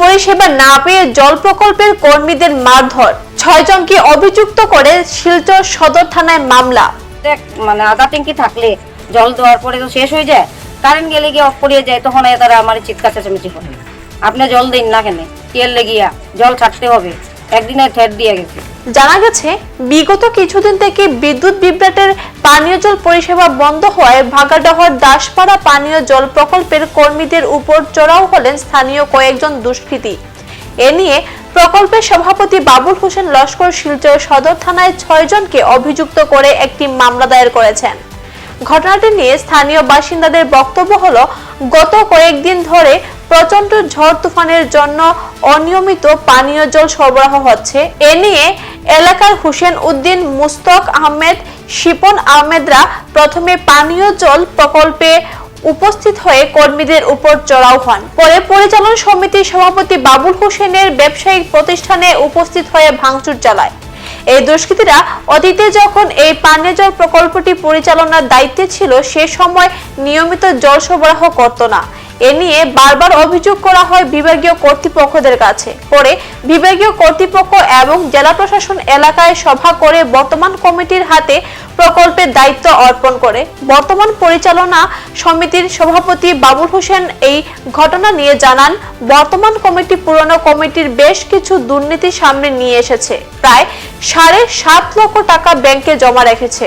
পরিষেবা না পেয়ে জল প্রকল্পের কর্মীদের মারধর। ছয় জনকে অভিযুক্ত করে শিলচর সদর থানায় মামলা। মানে আধা ট্যাঙ্কি থাকলে জল দেওয়ার পরে তো শেষ হয়ে যায়। কারেন্ট গেলে গিয়ে অফ করিয়ে যায়, তখন তারা আমার চিৎকার চেঁচামেচি করে। আপনি জল দিন না কেন? তেল লেগিয়া জল ছাড়তে হবে। একদিনে ঠেট দিয়ে গেছে। জানা গেছে, বিগত কিছুদিন থেকে বিদ্যুৎ বিভ্রাটের পানীয় জল পরিষেবা বন্ধ হওয়ায় ভাগাডহর দাসপাড়া পানীয় জল প্রকল্পের কর্মীদের উপর চড়াও হলেন স্থানীয় কয়েকজন দুষ্কৃতী। এ নিয়ে প্রকল্পের সভাপতি বাবুল হোসেন লস্কর শিলচর সদর থানায় ছয়জনকে অভিযুক্ত করে একটি মামলা দায়ের করেছেন। ঘটনাটি নিয়ে স্থানীয় বাসিন্দাদের বক্তব্য হলো, গত কয়েকদিন ধরে প্রচণ্ড ঝড় তুফানের জন্য অনিয়মিত পানীয় জল সরবরাহ হচ্ছে। এ নিয়ে এলাকার হুসেন উদ্দিন, মুস্তক আহমেদ, শিপন আহমেদরা প্রথমে পানীয় জল প্রকল্পে উপস্থিত হয়ে কর্মীদের উপর চড়াও হন। পরে পরিচালন সমিতির সভাপতি বাবুল হোসেনের ব্যবসায়িক প্রতিষ্ঠানে উপস্থিত হয়ে ভাঙচুর চালায়। এই দুষ্কৃতীরা অতীতে যখন এই পানীয় জল প্রকল্পটি পরিচালনার দায়িত্বে ছিল, সে সময় নিয়মিত জল সরবরাহ করত না। এ নিয়ে বারবার অভিযোগ করা হয় বিভাগীয় কর্তৃপক্ষদের কাছে। পরে বিভাগীয় কর্তৃপক্ষ এবং জেলা প্রশাসন এলাকায় সভা করে বর্তমান কমিটির হাতে প্রকল্পের দায়িত্ব অর্পণ করে। বর্তমান পরিচালনা সমিতির সভাপতি বাবুল হোসেন এই ঘটনা নিয়ে জানান, বর্তমান কমিটি পুরনো কমিটির বেশ কিছু দুর্নীতি সামনে নিয়ে এসেছে। প্রায় সাড়ে সাত লক্ষ টাকা ব্যাংকে জমা রেখেছে।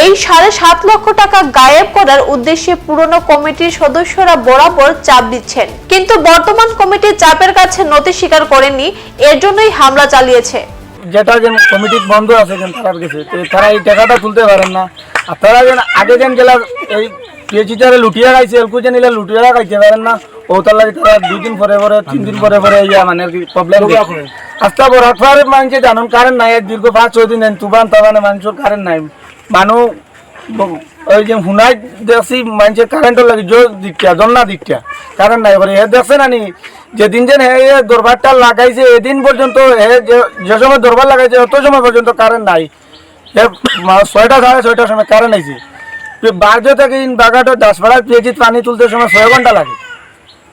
এই সাড়ে সাত লক্ষ টাকা গায়েব করার উদ্দেশ্যে পুরনো কমিটির সদস্যরা বরাবর চাপ দিচ্ছেন। কিন্তু বর্তমান কমিটি চাপের কাছে নতি স্বীকার করেনি এর জন্যই হামলা চালিয়েছে। যেটা যেন কমিটি বন্ধ আছে যেন তারার কাছে তো তারা এই টাকাটা তুলতে পারেন না। আর তারা যেন আগে যেন গেলা এই পিএইচিটারে লুটিয়া খাইছে এলকু যেন এলা লুটিয়া খাইতে পারেন না ও তার লাগে তারা দুই দিন পরে পরে তিন দিন পরে পরে ইয়া মানে আর কি প্রবলেম আস্তা বড় ফারে মানছে জানুন কারেন্ট নাই দীর্ঘ পাঁচ ছয় দিন তুফান তাফানে মানুষের কারেন্ট নাই। মানুষ ওই যে হুনাই দেখছি মানুষের কারেন্টের লাগে জোর দিকটা জন্না দিকটা কারেন্ট নাই এবারে হে দেখছে না নি যেদিন যেন হে দরবারটা লাগাইছে, এদিন পর্যন্ত হে যে- সময় দরবার লাগাইছে, অত সময় পর্যন্ত কারেন্ট নাই। হে ছয়টা সাড়ে ছয়টার সময় কারেন্ট আইছে বারজো থেকে ইন বাগাটো দাসপাড়ার পেয়েছি পানি তুলতে সময় ছয় ঘণ্টা লাগে।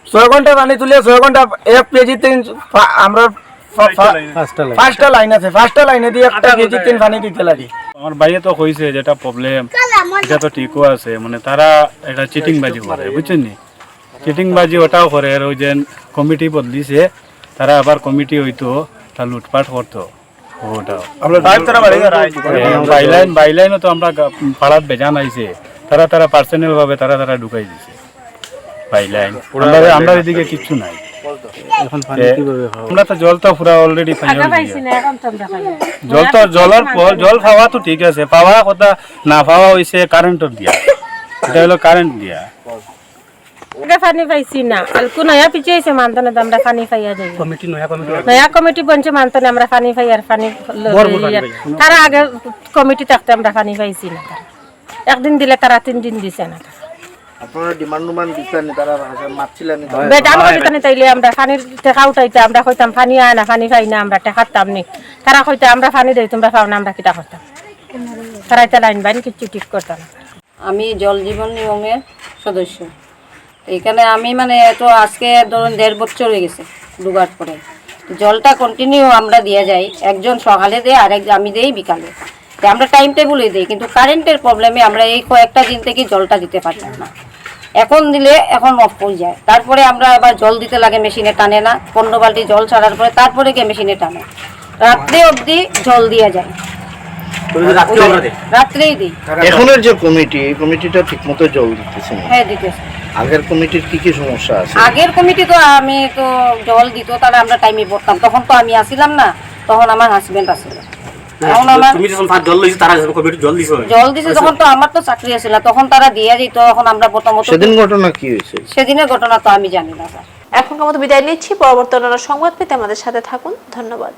ছয় ঘণ্টা পানি তুলে ছয় ঘণ্টা এক পেজি তিন আমরা ফা- ফা- লাইন। আছে পাঁচটা লাইনে দিয়ে একটা পেজি তিন পানি দিতে লাগে। আমার ভাইয়ে তো কইছে যেটা প্রবলেম এটা তো ঠিকও আছে মানে তারা এটা চিটিং বাজি করে বুঝছেন নি? চিটিং বাজি ওটাও করে আর ওই যে কমিটি বদলিছে তারা আবার কমিটি হইতো তা লুটপাট করতো ওটাও। বাইলাইন বাইলাইনও তো আমরা পাড়াত বেজান আইছে তারা তারা পার্সোনাল ভাবে তারা তারা ঢুকাই দিছে বাইলাইন আমরা আমরা এদিকে কিচ্ছু নাই। এ, আমরা তো জল তো পুরা অলরেডি জল তো জলের পর- জল খাওয়া তো ঠিক আছে পাওয়া কথা না পাওয়া হয়েছে কারেন্টর দিয়া। এটা হলো কারেন্ট দিয়া। আগে পানি পাইছি না। আলকু নয়া পিছে হয়েছে মানতনে তো আমরা পানি পাইয়া যাই। নয়া কমিটি বনছে মানতনে আমরা পানি পাই আর পানি তারা আগে কমিটি থাকতে আমরা পানি পাইছি না একদিন দিলে তারা তিন দিন দিছে না আপনারা ডিমান্ড নুমান তারা করিতে নি? তাইলে আমরা পানির টেকা উঠাইতে আমরা কইতাম পানি আয় না পানি পাই না আমরা টেকাতাম নি। তারা কইতে আমরা পানি দেই তোমরা পাও না আমরা কিটা করতাম তারা এটা লাইন বাইন কিচ্ছু ঠিক করতাম আমি জল জীবন নিয়মের সদস্য। এখানে আমি মানে তো আজকে ধরুন দেড় বছর হয়ে গেছে দুবার পরে। জলটা কন্টিনিউ আমরা দিয়ে যাই একজন সকালে দেয় আর এক আমি দেই বিকালে। আমরা টাইম টেবিলে দিই কিন্তু কারেন্টের প্রবলেমে আমরা এই কয়েকটা দিন থেকে জলটা দিতে পারতাম না। এখন দিলে এখন অফ হয়ে যায়। তারপরে আমরা আবার জল দিতে লাগে মেশিনে টানে না। পনেরো বালতি জল ছাড়ার পরে তারপরে গিয়ে মেশিনে টানে। রাত্রে অবধি জল দিয়ে যায়। রাত্রেই দিই। এখনের যে কমিটি এই কমিটিটা ঠিকমতো জল দিতেছে না। হ্যাঁ দিতেছে। আগের কমিটির কি কি সমস্যা আছে? আগের কমিটি তো আমি তো জল দিত তাহলে আমরা টাইমে পড়তাম। তখন তো আমি আসিলাম না তখন আমার হাজবেন্ড আমার তুমি যখন ফার্স্ট জল তারা যখন জল জল দিছে তো আমার তো চাকরি আছিল তখন তারা দিয়ে দিত তখন আমরা প্রথমত সেদিন ঘটনা কি হয়েছে? সেদিনের ঘটনা তো আমি জানি না স্যার। এখনকার মতো বিদায় নিচ্ছি পরবর্তী অন্যান্য সংবাদ পেতে আমাদের সাথে থাকুন। ধন্যবাদ।